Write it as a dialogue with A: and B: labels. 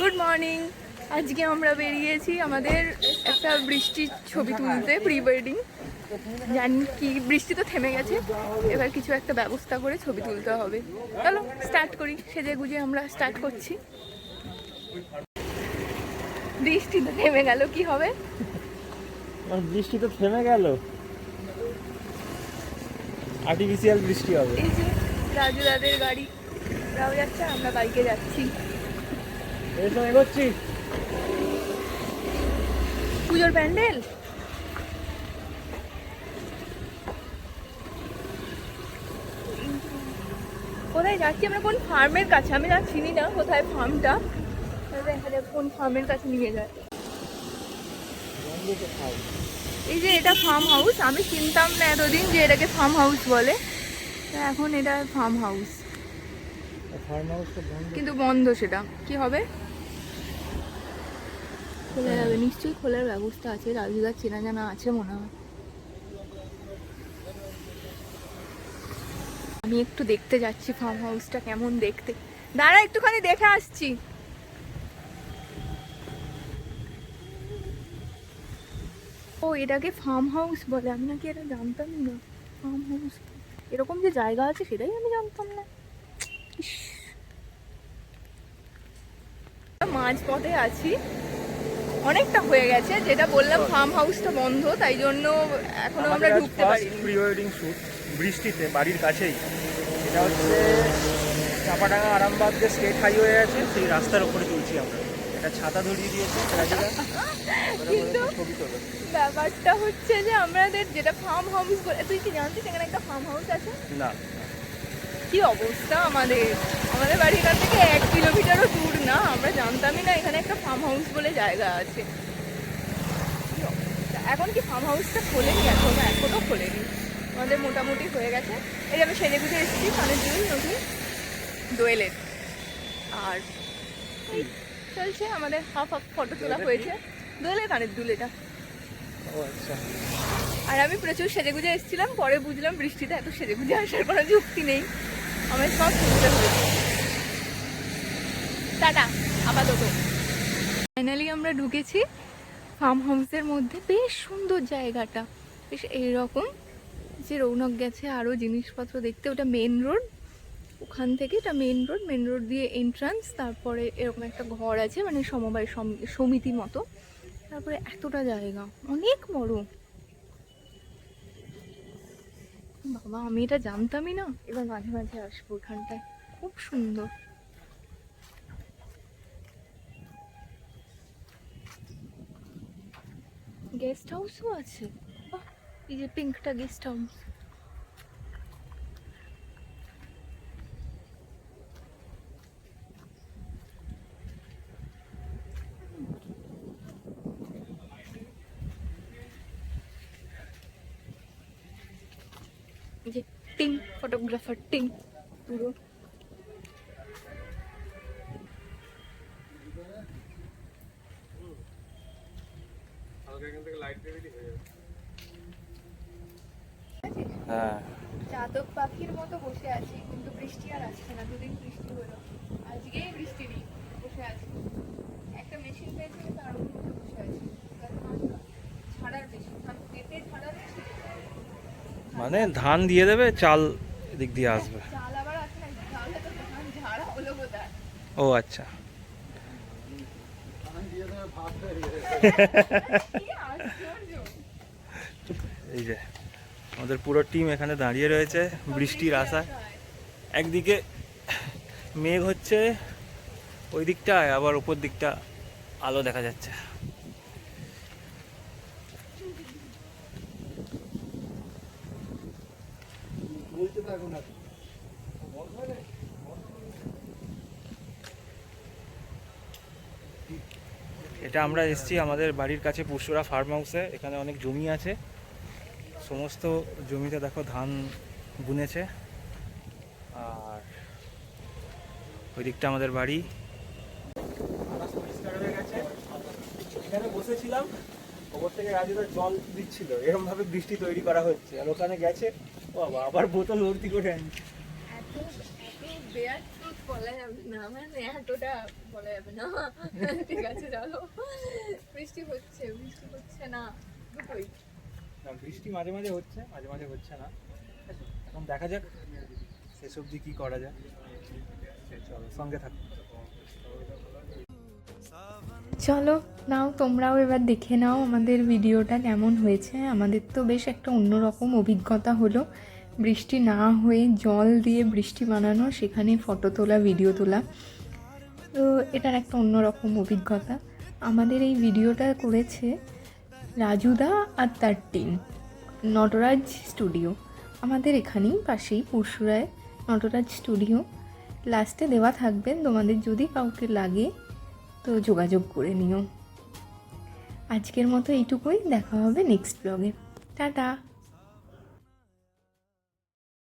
A: Good morning আজকে আমরা বেরিয়েছি আমাদের একটা বৃষ্টির ছবি তুলতে প্রি ওয়েডিং জানি কি বৃষ্টি তো থেমে গেছে। এবার কিছু একটা ব্যবস্থা করে ছবি তুলতে হবে। চলো স্টার্ট করি। সেজে গুজে আমরা স্টার্ট করছি। বৃষ্টি তো থেমে গেল কি হবে?
B: বৃষ্টি তো থেমে গেল। আর্টিফিশিয়াল বৃষ্টি হবে।
A: এই যে রাজু দাদের গাড়ি। ওরাও যাচ্ছে আমরা বাইকে যাচ্ছি। পুজোর প্যান্ডেল? কোথায় যাচ্ছি? আমরা কোন ফার্মের কাছে? আমি না চিনি না কোথায় ফার্মটা। দেখা যাক কোন ফার্মের কাছে নিয়ে যায় এই যে এটা ফার্ম হাউস আমি চিনতাম না এতদিন যে এটাকে ফার্ম হাউস বলে। তা এখন এটা ফার্ম হাউস কিন্তু বন্ধ সেটা। কি হবে? খোলা যাবে নিশ্চয়ই খোলার ব্যবস্থা আছে রাজুদার চেনা জানা আছে মনে হয়। আমি একটু দেখতে যাচ্ছি ফার্ম হাউসটা কেমন দেখতে। দাঁড়া, একটুখানি দেখে আসছি। ও এটাকে ফার্ম হাউস বলে, আমি নাকি এটা জানতামই না। ফার্ম হাউস এরকম যে জায়গা আছে সেটাই আমি জানতাম না। ইস। মাঝ পথে আছি। অনেকটা হয়ে গেছে যেটা বললাম ফার্ম হাউসটা বন্ধ তাই জন্য এখনও আমরা ঢুকতে পারিনি।
B: প্রি ওয়েডিং শুট বৃষ্টিতে বাড়ির কাছেই। এটা হচ্ছে চাপাডাঙ্গা আরামবাগ যে স্টেট হাইওয়ে আছে সেই রাস্তার উপরে তুলছি আমরা। এটা ছাতা ধরিয়ে দিয়েছে
A: কিন্তু ব্যাপারটা হচ্ছে যে আমাদের যেটা ফার্ম হাউস বলে তুই কি জানতিস এখানে একটা ফার্ম হাউস আছে?
B: না।
A: কি অবস্থা আমাদের? আমাদের বাড়ির কাছ থেকে এক কিলোমিটারও দূর না আমরা জানতামই না একটা ফার্ম হাউস বলে জায়গা আছে। এখন কি ফার্ম হাউসটা খোলেনি? এখনও এখনও খোলেনি। আমাদের মোটামুটি হয়ে গেছে। এই যে আমি সেজে গুজে এসেছি কানের দুল নতুন দোয়েলের। আর এই চলছে আমাদের হাফ হাফ ফটো তোলা হয়েছে। দোয়েলের কানের দুল এটা।
B: ও আচ্ছা।
A: আর আমি প্রচুর সেজে গুজে এসেছিলাম পরে বুঝলাম বৃষ্টিতে এত সেজে গুজে আসার কোনো যুক্তি নেই। আমার সব শুনতে হয়েছে। টাটা আপাতত। ফাইনালি আমরা ঢুকেছি ফার্ম হাউসের মধ্যে। বেশ সুন্দর জায়গাটা। বেশ এইরকম যে রৌনক গেছে আরও জিনিসপত্র দেখতে। ওটা মেন রোড ওখান থেকে এটা মেন রোড মেন রোড দিয়ে এন্ট্রান্স তারপরে এরকম একটা ঘর আছে মানে সমবায় সম- সমিতি মতো। তারপরে এতটা জায়গা, অনেক বড়। বাবা, আমি এটা জানতামই না। এবার মাঝে মাঝে আসব ওখানটায়। খুব সুন্দর। গেস্ট হাউসও আছে। এই যে পিঙ্কটা গেস্ট হাউস। যে টিম ফটোগ্রাফার টিম পুরো
B: হ্যাঁ।
A: চাতক পাখির মতো বসে আছি কিন্তু বৃষ্টি আর আসছে না দুদিন বৃষ্টি হলো। আজকেই বৃষ্টি নেই বসে আছি। একটা মেশিন পেয়েছি তার উপর বসে আছি। তার মেশিন ধান কেটে মেশিন
B: মানে ধান দিয়ে দেবে চাল এদিক দিয়ে আসবে।
A: চাল আবার আসে না ঝাড়া হলো কোথায়?
B: ও আচ্ছা। এই যে, আমাদের পুরো টিম এখানে দাঁড়িয়ে রয়েছে বৃষ্টির আশায়। একদিকে মেঘ হচ্ছে ওই দিকটায় আবার উপর দিকটা আলো দেখা যাচ্ছে। এটা আমরা এসেছি আমাদের বাড়ির কাছে পুরসুরা ফার্ম হাউসে এখানে অনেক জমি আছে। সমস্ত জমিতে দেখো ধান বুনেছে। আর ওই দিকটা আমাদের বাড়ি। এখানে বসেছিলাম। ওপর থেকে রাজুদা জল দিচ্ছিল। এরকম ভাবে বৃষ্টি তৈরি করা হচ্ছে। আর ওখানে গেছে। ও বাবা, আবার বোতল ভর্তি করে আনছে।
C: বলা যাবে না মানে এতটা বলা যাবে না। ঠিক আছে চলো। বৃষ্টি হচ্ছে বৃষ্টি হচ্ছে না দুটোই।
B: না, বৃষ্টি মাঝে মাঝে হচ্ছে মাঝে মাঝে হচ্ছে না। এখন দেখা যাক শেষ অবধি কী করা যায়। চলো সঙ্গে থাকো।
A: চলো নাও তোমরাও এবার দেখে নাও আমাদের ভিডিওটা কেমন হয়েছে। আমাদের তো বেশ একটা অন্যরকম অভিজ্ঞতা হলো। বৃষ্টি না হয়ে জল দিয়ে বৃষ্টি বানানো সেখানে ফটো তোলা ভিডিও তোলা। তো এটার একটা অন্যরকম অভিজ্ঞতা। আমাদের এই ভিডিওটা করেছে রাজুদা আর তার টিম নটরাজ স্টুডিও আমাদের এখানেই পাশেই পরশুরায় নটরাজ স্টুডিও লাস্টে দেওয়া থাকবে, তোমাদের যদি কাউকে লাগে, তো যোগাযোগ করে নিও। আজকের মতো এইটুকুই, দেখা হবে নেক্সট ব্লগে টাটা!